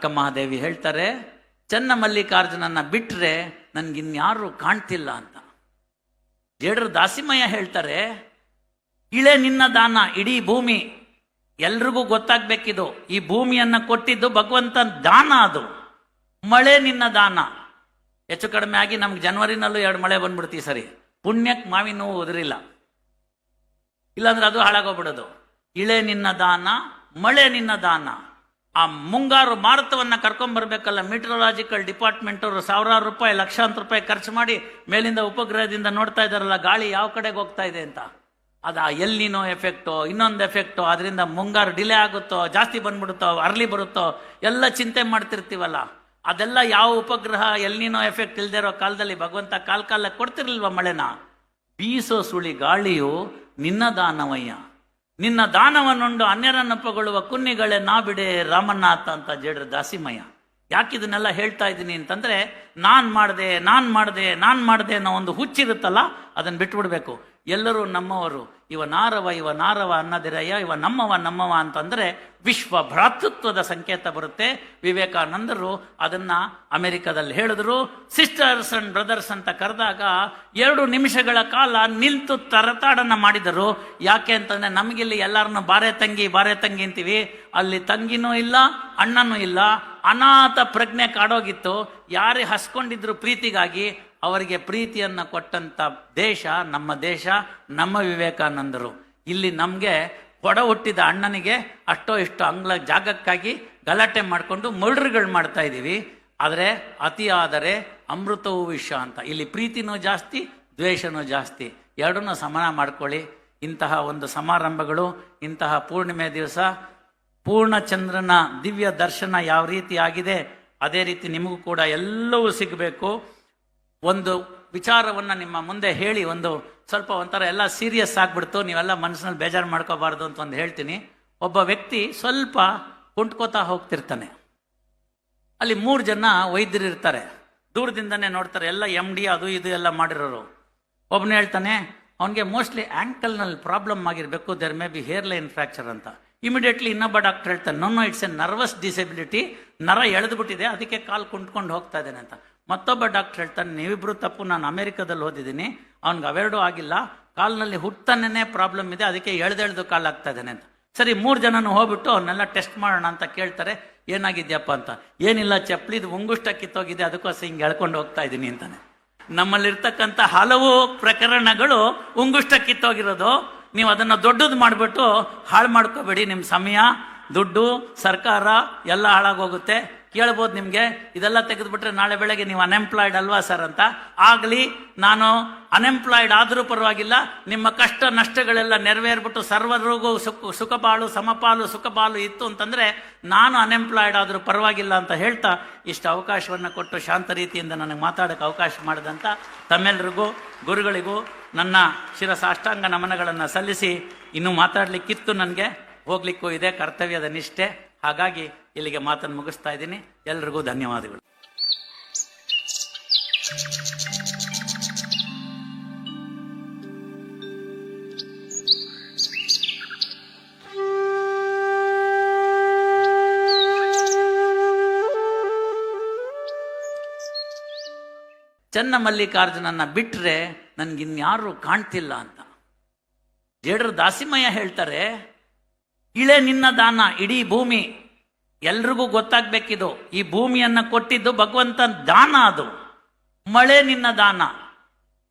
ಅಕ್ಕ ಮಹಾದೇವಿ ಹೇಳ್ತಾರೆ, ಚನ್ನ ಮಲ್ಲಿಕಾರ್ಜುನನ್ನ ಬಿಟ್ರೆ ನನಗಿನ್ಯಾರು ಕಾಣ್ತಿಲ್ಲ ಅಂತ. ಜೇಡರ ದಾಸಿಮಯ್ಯ ಹೇಳ್ತಾರೆ, ಇಳೆ ನಿನ್ನ ದಾನ, ಇಡೀ ಭೂಮಿ. ಎಲ್ರಿಗೂ ಗೊತ್ತಾಗ್ಬೇಕಿದು. ಈ ಭೂಮಿಯನ್ನ ಕೊಟ್ಟಿದ್ದು ಭಗವಂತ ದಾನ ಅದು. ಮಳೆ ನಿನ್ನ ದಾನ. ಹೆಚ್ಚು ಕಡಿಮೆ ಆಗಿ ನಮ್ಗೆ ಜನವರಿನಲ್ಲೂ ಎರಡು ಮಳೆ ಬಂದ್ಬಿಡ್ತೀವಿ ಸರಿ. ಪುಣ್ಯಕ್ಕೆ ಮಾವಿನ ನೋವು ಉದುರಿಲ್ಲ. ಇಲ್ಲಾಂದ್ರೆ ಅದು ಹಾಳಾಗೋಗ್ಬಿಡೋದು. ಇಳೆ ನಿನ್ನ ದಾನ, ಮಳೆ ನಿನ್ನ ದಾನ. ಆ ಮುಂಗಾರು ಮಾರುತವನ್ನು ಕರ್ಕೊಂಬರ್ಬೇಕಲ್ಲ ಬರ್ಬೇಕಲ್ಲ ಮೀಟರಲಾಜಿಕಲ್ ಡಿಪಾರ್ಟ್ಮೆಂಟ್ ಅವರು ಸಾವಿರಾರು ರೂಪಾಯಿ, ಲಕ್ಷಾಂತರ ರೂಪಾಯಿ ಖರ್ಚು ಮಾಡಿ ಮೇಲಿಂದ ಉಪಗ್ರಹದಿಂದ ನೋಡ್ತಾ ಇದ್ದಾರಲ್ಲ, ಗಾಳಿ ಯಾವ ಕಡೆಗೆ ಹೋಗ್ತಾ ಇದೆ ಅಂತ. ಅದ ಎಲ್ಲಿನೋ ಎಫೆಕ್ಟೋ ಇನ್ನೊಂದು ಎಫೆಕ್ಟೋ ಅದರಿಂದ ಮುಂಗಾರು ಡಿಲೇ ಆಗುತ್ತೋ, ಜಾಸ್ತಿ ಬಂದ್ಬಿಡುತ್ತೋ ಅರ್ಲಿ ಬರುತ್ತೋ, ಎಲ್ಲ ಚಿಂತೆ ಮಾಡ್ತಿರ್ತೀವಲ್ಲ. ಅದೆಲ್ಲ ಯಾವ ಉಪಗ್ರಹ ಎಲ್ಲಿನೋ ಎಫೆಕ್ಟ್ ಇಲ್ಲದೆ ಇರೋ ಕಾಲದಲ್ಲಿ ಭಗವಂತ ಕಾಲ ಕಾಲ ಕೊಡ್ತಿರ್ಲಿಲ್ವ ಮಳೆನ? ಬೀಸೋ ಸುಳಿ ಗಾಳಿಯು ನಿನ್ನ ದಾನವಯ್ಯ. ನಿನ್ನ ದಾನವನ್ನುಂಡು ಅನ್ಯರನ್ನಪ್ಪಗೊಳ್ಳುವ ಕುನ್ನಿಗಳೇ ನಾ ಬಿಡೆ ರಾಮನಾಥ ಅಂತ ಜೇಡ್ರ ದಾಸಿಮಯ್ಯ. ಯಾಕೆ ಇದನ್ನೆಲ್ಲ ಹೇಳ್ತಾ ಇದ್ದೀನಿ ಅಂತಂದ್ರೆ, ನಾನ್ ಮಾಡಿದೆ ನಾನ್ ಮಾಡಿದೆ ನಾನ್ ಮಾಡಿದೆ ಅನ್ನೋ ಒಂದು ಹುಚ್ಚಿರುತ್ತಲ್ಲ ಅದನ್ನ ಬಿಟ್ಬಿಡ್ಬೇಕು. ಎಲ್ಲರೂ ನಮ್ಮವರು. ಇವ ನಾರವ ಇವ ನಾರವ ಅನ್ನದಿರಯ್ಯ, ಇವ ನಮ್ಮವ ನಮ್ಮವ ಅಂತಂದರೆ ವಿಶ್ವ ಭ್ರಾತೃತ್ವದ ಸಂಕೇತ ಬರುತ್ತೆ. ವಿವೇಕಾನಂದರು ಅದನ್ನು ಅಮೆರಿಕದಲ್ಲಿ ಹೇಳಿದ್ರು. ಸಿಸ್ಟರ್ಸ್ ಅಂಡ್ ಬ್ರದರ್ಸ್ ಅಂತ ಕರೆದಾಗ ಎರಡು ನಿಮಿಷಗಳ ಕಾಲ ನಿಂತು ತರತಾಡನ್ನು ಮಾಡಿದರು. ಯಾಕೆ ಅಂತಂದರೆ ನಮಗಿಲ್ಲಿ ಎಲ್ಲರನ್ನು ಬಾರೆ ತಂಗಿ ಬಾರೆ ತಂಗಿ ಅಂತೀವಿ. ಅಲ್ಲಿ ತಂಗಿನೂ ಇಲ್ಲ, ಅಣ್ಣನೂ ಇಲ್ಲ. ಅನಾಥ ಪ್ರಜ್ಞೆ ಕಾಡೋಗಿತ್ತು. ಯಾರೇ ಹಸ್ಕೊಂಡಿದ್ರು ಪ್ರೀತಿಗಾಗಿ ಅವರಿಗೆ ಪ್ರೀತಿಯನ್ನು ಕೊಟ್ಟಂತ ದೇಶ ನಮ್ಮ ದೇಶ, ನಮ್ಮ ವಿವೇಕಾನಂದರು. ಇಲ್ಲಿ ನಮಗೆ ಕೊಡ ಹುಟ್ಟಿದ ಅಣ್ಣನಿಗೆ ಅಷ್ಟೋ ಇಷ್ಟೋ ಅಂಗ್ಲ ಜಾಗಕ್ಕಾಗಿ ಗಲಾಟೆ ಮಾಡಿಕೊಂಡು ಮರ್ಡ್ರ್ಗಳು ಮಾಡ್ತಾ ಇದ್ದೀವಿ ಆದರೆ ಅತಿಯಾದರೆ ಅಮೃತವೂ ವಿಷ ಅಂತ. ಇಲ್ಲಿ ಪ್ರೀತಿನೂ ಜಾಸ್ತಿ, ದ್ವೇಷನೂ ಜಾಸ್ತಿ. ಎರಡನ್ನೂ ಸಮಾನ ಮಾಡ್ಕೊಳ್ಳಿ. ಇಂತಹ ಒಂದು ಸಮಾರಂಭಗಳು, ಇಂತಹ ಪೂರ್ಣಿಮೆ ದಿವಸ, ಪೂರ್ಣಚಂದ್ರನ ದಿವ್ಯ ದರ್ಶನ ಯಾವ ರೀತಿ ಆಗಿದೆ, ಅದೇ ರೀತಿ ನಿಮಗೂ ಕೂಡ ಎಲ್ಲವೂ ಸಿಗಬೇಕು. ಒಂದು ವಿಚಾರವನ್ನು ನಿಮ್ಮ ಮುಂದೆ ಹೇಳಿ, ಒಂದು ಸ್ವಲ್ಪ ಒಂಥರ ಎಲ್ಲ ಸೀರಿಯಸ್ ಆಗ್ಬಿಡ್ತು, ನೀವೆಲ್ಲ ಮನಸ್ಸಿನಲ್ಲಿ ಬೇಜಾರು ಮಾಡ್ಕೋಬಾರ್ದು ಅಂತ ಒಂದು ಹೇಳ್ತೀನಿ. ಒಬ್ಬ ವ್ಯಕ್ತಿ ಸ್ವಲ್ಪ ಕುಂಟ್ಕೋತಾ ಹೋಗ್ತಿರ್ತಾನೆ. ಅಲ್ಲಿ ಮೂರು ಜನ ವೈದ್ಯರು ಇರ್ತಾರೆ. ದೂರದಿಂದನೇ ನೋಡ್ತಾರೆ, ಎಲ್ಲ ಎಂ ಡಿ ಅದು ಇದು ಎಲ್ಲ ಮಾಡಿರೋರು. ಒಬ್ಬನೇ ಹೇಳ್ತಾನೆ, ಅವನಿಗೆ ಮೋಸ್ಟ್ಲಿ ಆ್ಯಂಕಲ್ನಲ್ಲಿ ಪ್ರಾಬ್ಲಮ್ ಆಗಿರಬೇಕು there may be hairline fracture ಅಂತ. ಇಮಿಡಿಯೇಟ್ಲಿ ಇನ್ನೊಬ್ಬ ಡಾಕ್ಟರ್ ಹೇಳ್ತಾನೆ no it's a nervous disability ನರ ಎಳೆದ್ಬಿಟ್ಟಿದೆ, ಅದಕ್ಕೆ ಕಾಲು ಕುಂಟ್ಕೊಂಡು ಹೋಗ್ತಾ ಇದ್ದೇನೆ ಅಂತ. ಮತ್ತೊಬ್ಬ ಡಾಕ್ಟರ್ ಹೇಳ್ತಾನೆ ನೀವಿಬ್ಬರು ತಪ್ಪು, ನಾನು ಅಮೆರಿಕದಲ್ಲಿ ಓದಿದ್ದೀನಿ, ಅವ್ನಿಗೆ ಅವೆರಡೂ ಆಗಿಲ್ಲ, ಕಾಲ್ನಲ್ಲಿ ಹುಟ್ಟನೇ ಪ್ರಾಬ್ಲಮ್ ಇದೆ, ಅದಕ್ಕೆ ಎಳ್ದೆಳ್ದು ಕಾಲು ಆಗ್ತಾ ಇದ್ದಾನೆ ಅಂತ. ಸರಿ, ಮೂರು ಜನನು ಹೋಗ್ಬಿಟ್ಟು ಅವನ್ನೆಲ್ಲ ಟೆಸ್ಟ್ ಮಾಡೋಣ ಅಂತ ಕೇಳ್ತಾರೆ, ಏನಾಗಿದ್ಯಪ್ಪ ಅಂತ. ಏನಿಲ್ಲ, ಚಪ್ಪಲಿದು ಉಂಗುಷ್ಟ ಕಿತ್ತೋಗಿದೆ, ಅದಕ್ಕೋಸ್ಕರ ಹಿಂಗೆ ಎಳ್ಕೊಂಡು ಹೋಗ್ತಾ ಇದ್ದೀನಿ ಅಂತಾನೆ. ನಮ್ಮಲ್ಲಿರ್ತಕ್ಕಂಥ ಹಲವು ಪ್ರಕರಣಗಳು ಉಂಗುಷ್ಟ ಕಿತ್ತೋಗಿರೋದು, ನೀವು ಅದನ್ನು ದೊಡ್ಡದು ಮಾಡಿಬಿಟ್ಟು ಹಾಳು ಮಾಡ್ಕೋಬೇಡಿ, ನಿಮ್ಮ ಸಮಯ, ದುಡ್ಡು, ಸರ್ಕಾರ ಎಲ್ಲ ಹಾಳಾಗೋಗುತ್ತೆ. ಕೇಳ್ಬೋದು ನಿಮಗೆ. ಇದೆಲ್ಲ ತೆಗೆದುಬಿಟ್ರೆ ನಾಳೆ ಬೆಳಗ್ಗೆ ನೀವು ಅನ್ಎಂಪ್ಲಾಯ್ಡ್ ಅಲ್ವಾ ಸರ್ ಅಂತ. ಆಗಲಿ, ನಾನು ಅನ್ಎಂಪ್ಲಾಯ್ಡ್ ಆದರೂ ಪರವಾಗಿಲ್ಲ, ನಿಮ್ಮ ಕಷ್ಟ ನಷ್ಟಗಳೆಲ್ಲ ನೆರವೇರ್ಬಿಟ್ಟು ಸರ್ವರಿಗೂ ಸುಖ, ಸುಖಪಾಲು, ಸಮಪಾಲು, ಸುಖಪಾಲು ಇತ್ತು ಅಂತಂದ್ರೆ ನಾನು ಅನ್ಎಂಪ್ಲಾಯ್ಡ್ ಆದರೂ ಪರವಾಗಿಲ್ಲ ಅಂತ ಹೇಳ್ತಾ ಇಷ್ಟು ಅವಕಾಶವನ್ನು ಕೊಟ್ಟು ಶಾಂತ ರೀತಿಯಿಂದ ನನಗೆ ಮಾತಾಡೋಕ್ಕೆ ಅವಕಾಶ ಮಾಡಿದಂಥ ತಮ್ಮೆಲ್ಲರಿಗೂ ಗುರುಗಳಿಗೂ ನನ್ನ ಶಿರಸಾಷ್ಟಾಂಗ ನಮನಗಳನ್ನು ಸಲ್ಲಿಸಿ ಇನ್ನೂ ಮಾತಾಡಲಿಕ್ಕಿತ್ತು ನನಗೆ. ಹೋಗ್ಲಿಕ್ಕೂ ಇದೆ ಕರ್ತವ್ಯದ ನಿಷ್ಠೆ. ಹಾಗಾಗಿ ಇಲ್ಲಿಗೆ ಮಾತನ್ನು ಮುಗಿಸ್ತಾ ಇದ್ದೀನಿ. ಎಲ್ರಿಗೂ ಧನ್ಯವಾದಗಳು. ಚನ್ನ ಮಲ್ಲಿಕಾರ್ಜುನನ್ನ ಬಿಟ್ರೆ ನನ್ಗಿನ್ಯಾರು ಕಾಣ್ತಿಲ್ಲ ಅಂತ. ಜೇಡರು ದಾಸಿಮಯ್ಯ ಹೇಳ್ತಾರೆ ಇಳೆ ನಿನ್ನ ದಾನ, ಇಡೀ ಭೂಮಿ. ಎಲ್ರಿಗೂ ಗೊತ್ತಾಗ್ಬೇಕಿದು. ಈ ಭೂಮಿಯನ್ನು ಕೊಟ್ಟಿದ್ದು ಭಗವಂತನ ದಾನ ಅದು. ಮಳೆ ನಿನ್ನ ದಾನ.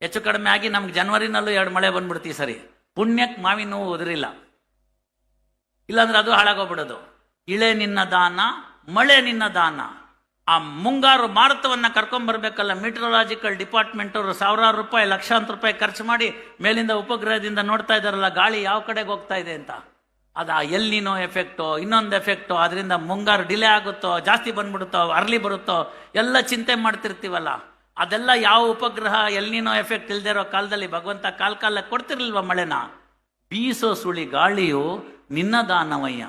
ಹೆಚ್ಚು ಕಡಿಮೆ ಆಗಿ ನಮ್ಗೆ ಜನವರಿನಲ್ಲೂ ಎರಡು ಮಳೆ ಬಂದ್ಬಿಡ್ತೀವಿ ಸರಿ. ಪುಣ್ಯಕ್ಕೆ ಮಾವಿನ ನೋವು ಉದುರಿಲ್ಲ. ಇಲ್ಲಾಂದ್ರೆ ಅದು ಹಾಳಾಗೋಗ್ಬಿಡೋದು. ಇಳೆ ನಿನ್ನ ದಾನ, ಮಳೆ ನಿನ್ನ ದಾನ. ಆ ಮುಂಗಾರು ಮಾರುತವನ್ನ ಕರ್ಕೊಂಡ್ ಬರ್ಬೇಕಲ್ಲ ಮೀಟರಲಾಜಿಕಲ್ ಡಿಪಾರ್ಟ್ಮೆಂಟ್ ಅವರು ಸಾವಿರಾರು ರೂಪಾಯಿ, ಲಕ್ಷಾಂತರ ರೂಪಾಯಿ ಖರ್ಚು ಮಾಡಿ ಮೇಲಿಂದ ಉಪಗ್ರಹದಿಂದ ನೋಡ್ತಾ ಇದ್ದಾರಲ್ಲ, ಗಾಳಿ ಯಾವ ಕಡೆಗೆ ಹೋಗ್ತಾ ಇದೆ ಅಂತ. ಅದ ಎಲ್ಲಿನೋ ಎಫೆಕ್ಟೋ ಇನ್ನೊಂದು ಎಫೆಕ್ಟೋ ಅದರಿಂದ ಮುಂಗಾರು ಡಿಲೇ ಆಗುತ್ತೋ, ಜಾಸ್ತಿ ಬಂದ್ಬಿಡುತ್ತೋ, ಅರ್ಲಿ ಬರುತ್ತೋ, ಎಲ್ಲ ಚಿಂತೆ ಮಾಡ್ತಿರ್ತೀವಲ್ಲ. ಅದೆಲ್ಲ ಯಾವ ಉಪಗ್ರಹ, ಎಲ್ಲಿನೋ ಎಫೆಕ್ಟ್ ಇಲ್ಲದೆ ಇರೋ ಕಾಲದಲ್ಲಿ ಭಗವಂತ ಕಾಲ್ ಕಾಲಕ್ಕೆ ಕೊಡ್ತಿರ್ಲಿಲ್ವ ಮಳೆನ? ಬೀಸೋ ಸುಳಿ ಗಾಳಿಯು ನಿನ್ನ ದಾನವಯ್ಯ.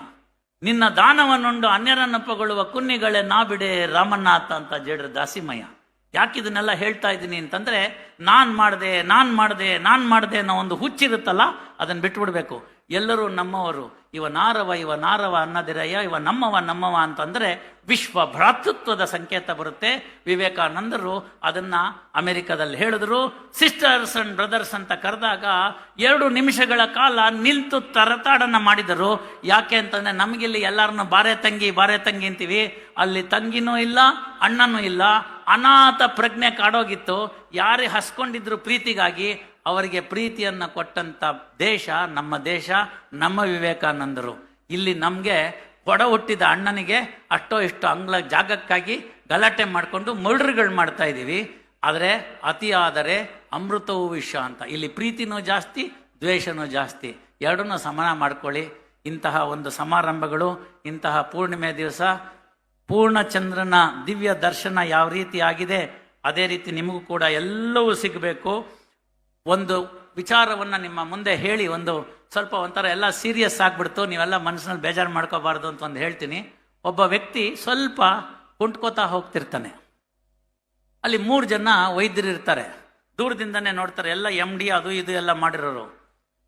ನಿನ್ನ ದಾನವನ್ನುಂಡು ಅನ್ಯರನ್ನು ಪೊಗಳುವ ಕುನ್ನಿಗಳೇ ನಾ ಬಿಡೆ ರಾಮನಾಥ ಅಂತ ಜೇಡ್ರ ದಾಸಿಮಯ್ಯ. ಯಾಕೆ ಇದನ್ನೆಲ್ಲ ಹೇಳ್ತಾ ಇದ್ದೀನಿ ಅಂತಂದ್ರೆ, ನಾನು ಮಾಡಿದೆ ನಾನು ಮಾಡಿದೆ ನಾನು ಮಾಡಿದೆ ಅನ್ನೋ ಒಂದು ಹುಚ್ಚಿರುತ್ತಲ್ಲ ಅದನ್ನ ಬಿಟ್ಬಿಡ್ಬೇಕು. ಎಲ್ಲರೂ ನಮ್ಮವರು, ಇವ ನಾರವ ಇವ ನಾರವ ಅನ್ನದಿರಯ್ಯ, ಇವ ನಮ್ಮವ ನಮ್ಮವ ಅಂತಂದ್ರೆ ವಿಶ್ವ ಭ್ರಾತೃತ್ವದ ಸಂಕೇತ ಬರುತ್ತೆ. ವಿವೇಕಾನಂದರು ಅದನ್ನ ಅಮೆರಿಕದಲ್ಲಿ ಹೇಳಿದ್ರು. ಸಿಸ್ಟರ್ಸ್ ಅಂಡ್ ಬ್ರದರ್ಸ್ ಅಂತ ಕರೆದಾಗ ಎರಡು ನಿಮಿಷಗಳ ಕಾಲ ನಿಂತು ತರತಾಡನ್ನ ಮಾಡಿದರು. ಯಾಕೆ ಅಂತಂದ್ರೆ ನಮಗಿಲ್ಲಿ ಎಲ್ಲರನ್ನು ಬಾರೆ ತಂಗಿ ಬಾರೆ ತಂಗಿ ಅಂತೀವಿ. ಅಲ್ಲಿ ತಂಗಿನೂ ಇಲ್ಲ, ಅಣ್ಣನೂ ಇಲ್ಲ. ಅನಾಥ ಪ್ರಜ್ಞೆ ಕಾಡೋಗಿತ್ತು. ಯಾರೇ ಹಸ್ಕೊಂಡಿದ್ರು ಪ್ರೀತಿಗಾಗಿ ಅವರಿಗೆ ಪ್ರೀತಿಯನ್ನು ಕೊಟ್ಟಂಥ ದೇಶ ನಮ್ಮ ದೇಶ, ನಮ್ಮ ವಿವೇಕಾನಂದರು. ಇಲ್ಲಿ ನಮಗೆ ಕೊಡ ಹುಟ್ಟಿದ ಅಣ್ಣನಿಗೆ ಅಷ್ಟೋ ಇಷ್ಟೋ ಅಂಗ್ಲ ಜಾಗಕ್ಕಾಗಿ ಗಲಾಟೆ ಮಾಡಿಕೊಂಡು ಮರ್ಡ್ರ್ಗಳು ಮಾಡ್ತಾ ಇದ್ದೀವಿ. ಆದರೆ ಅತಿ ಆದರೆ ಅಮೃತವೂ ವಿಷ ಅಂತ. ಇಲ್ಲಿ ಪ್ರೀತಿನೂ ಜಾಸ್ತಿ, ದ್ವೇಷನೂ ಜಾಸ್ತಿ. ಎರಡನ್ನೂ ಸಮಾನ ಮಾಡ್ಕೊಳ್ಳಿ. ಇಂತಹ ಒಂದು ಸಮಾರಂಭಗಳು, ಇಂತಹ ಪೂರ್ಣಿಮೆ ದಿವಸ, ಪೂರ್ಣಚಂದ್ರನ ದಿವ್ಯ ದರ್ಶನ ಯಾವ ರೀತಿ ಆಗಿದೆ, ಅದೇ ರೀತಿ ನಿಮಗೂ ಕೂಡ ಎಲ್ಲವೂ ಸಿಗಬೇಕು. ಒಂದು ವಿಚಾರವನ್ನು ನಿಮ್ಮ ಮುಂದೆ ಹೇಳಿ ಒಂದು ಸ್ವಲ್ಪ ಒಂಥರ ಎಲ್ಲ ಸೀರಿಯಸ್ ಆಗಿಬಿಡ್ತು, ನೀವೆಲ್ಲ ಮನಸ್ಸಿನಲ್ಲಿ ಬೇಜಾರು ಮಾಡ್ಕೋಬಾರ್ದು ಅಂತ ಒಂದು ಹೇಳ್ತೀನಿ. ಒಬ್ಬ ವ್ಯಕ್ತಿ ಸ್ವಲ್ಪ ಕುಂಟ್ಕೋತಾ ಹೋಗ್ತಿರ್ತಾನೆ. ಅಲ್ಲಿ ಮೂರು ಜನ ವೈದ್ಯರು ಇರ್ತಾರೆ. ದೂರದಿಂದನೇ ನೋಡ್ತಾರೆ, ಎಲ್ಲ ಎಂ ಡಿ ಅದು ಇದು ಎಲ್ಲ ಮಾಡಿರೋರು.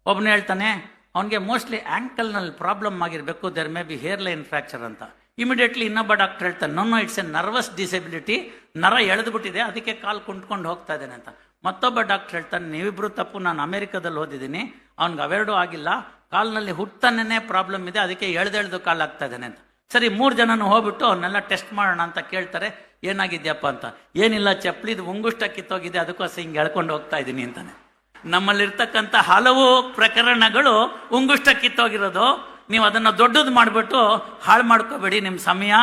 ಒಬ್ಬನು ಹೇಳ್ತಾನೆ, ಅವನಿಗೆ ಮೋಸ್ಟ್ಲಿ ಆ್ಯಂಕಲ್ನಲ್ಲಿ ಪ್ರಾಬ್ಲಮ್ ಆಗಿರಬೇಕು there may be hairline fracture ಅಂತ. ಇಮಿಡಿಯೇಟ್ಲಿ ಇನ್ನೊಬ್ಬ ಡಾಕ್ಟರ್ ಹೇಳ್ತಾನೆ no it's a nervous disability ನರ ಎಳೆದ್ಬಿಟ್ಟಿದೆ, ಅದಕ್ಕೆ ಕಾಲು ಕುಂಟ್ಕೊಂಡು ಹೋಗ್ತಾ ಇದ್ದಾನೆ ಅಂತ. ಮತ್ತೊಬ್ಬ ಡಾಕ್ಟರ್ ಹೇಳ್ತಾನೆ ನೀವಿಬ್ಬರು ತಪ್ಪು, ನಾನು ಅಮೆರಿಕದಲ್ಲಿ ಓದಿದ್ದೀನಿ, ಅವ್ನಿಗೆ ಅವೆರಡೂ ಆಗಿಲ್ಲ, ಕಾಲ್ನಲ್ಲಿ ಹುಟ್ಟನೇ ಪ್ರಾಬ್ಲಮ್ ಇದೆ, ಅದಕ್ಕೆ ಎಳ್ದೆಳ್ದು ಕಾಲು ಆಗ್ತಾ ಇದ್ದಾನೆ ಅಂತ. ಸರಿ, ಮೂರು ಜನನು ಹೋಗ್ಬಿಟ್ಟು ಅವನ್ನೆಲ್ಲ ಟೆಸ್ಟ್ ಮಾಡೋಣ ಅಂತ ಕೇಳ್ತಾರೆ, ಏನಾಗಿದ್ಯಪ್ಪ ಅಂತ. ಏನಿಲ್ಲ, ಚಪ್ಪಲಿದು ಉಂಗುಷ್ಟ ಕಿತ್ತೋಗಿದೆ, ಅದಕ್ಕೋಸ್ಕರ ಹಿಂಗೆ ಎಳ್ಕೊಂಡು ಹೋಗ್ತಾ ಇದ್ದೀನಿ ಅಂತಾನೆ. ನಮ್ಮಲ್ಲಿರ್ತಕ್ಕಂಥ ಹಲವು ಪ್ರಕರಣಗಳು ಉಂಗುಷ್ಟ ಕಿತ್ತೋಗಿರೋದು, ನೀವು ಅದನ್ನು ದೊಡ್ಡದು ಮಾಡಿಬಿಟ್ಟು ಹಾಳು ಮಾಡ್ಕೋಬೇಡಿ ನಿಮ್ಮ ಸಮಯ,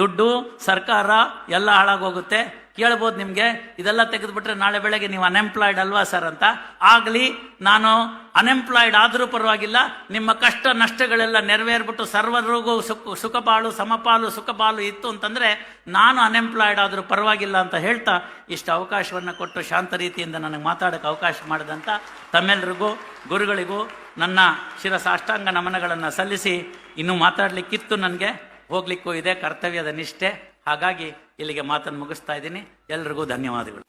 ದುಡ್ಡು, ಸರ್ಕಾರ, ಎಲ್ಲ ಹಾಳಾಗೋಗುತ್ತೆ. ಕೇಳ್ಬೋದು ನಿಮಗೆ? ಇದೆಲ್ಲ ತೆಗೆದುಬಿಟ್ರೆ ನಾಳೆ ಬೆಳಗ್ಗೆ ನೀವು ಅನ್ಎಂಪ್ಲಾಯ್ಡ್ ಅಲ್ವಾ ಸರ್ ಅಂತ? ಆಗಲಿ, ನಾನು ಅನ್ಎಂಪ್ಲಾಯ್ಡ್ ಆದರೂ ಪರವಾಗಿಲ್ಲ, ನಿಮ್ಮ ಕಷ್ಟ ನಷ್ಟಗಳೆಲ್ಲ ನೆರವೇರ್ಬಿಟ್ಟು ಸರ್ವರಿಗೂ ಸುಖ, ಸುಖಪಾಲು, ಸಮಪಾಲು, ಸುಖಪಾಲು ಇತ್ತು ಅಂತಂದ್ರೆ ನಾನು ಅನ್ಎಂಪ್ಲಾಯ್ಡ್ ಆದರೂ ಪರವಾಗಿಲ್ಲ ಅಂತ ಹೇಳ್ತಾ ಇಷ್ಟು ಅವಕಾಶವನ್ನು ಕೊಟ್ಟು ಶಾಂತ ರೀತಿಯಿಂದ ನನಗೆ ಮಾತಾಡೋಕ್ಕೆ ಅವಕಾಶ ಮಾಡಿದಂಥ ತಮ್ಮೆಲ್ಲರಿಗೂ ಗುರುಗಳಿಗೂ ನನ್ನ ಶಿರಸಾಷ್ಟಾಂಗ ನಮನಗಳನ್ನು ಸಲ್ಲಿಸಿ ಇನ್ನೂ ಮಾತಾಡಲಿಕ್ಕಿತ್ತು ನನಗೆ. ಹೋಗ್ಲಿಕ್ಕೂ ಇದೆ ಕರ್ತವ್ಯದ ನಿಷ್ಠೆ. ಹಾಗಾಗಿ ಇಲ್ಲಿಗೆ ಮಾತನ್ನು ಮುಗಿಸ್ತಾ ಇದ್ದೀನಿ. ಎಲ್ರಿಗೂ ಧನ್ಯವಾದಗಳು.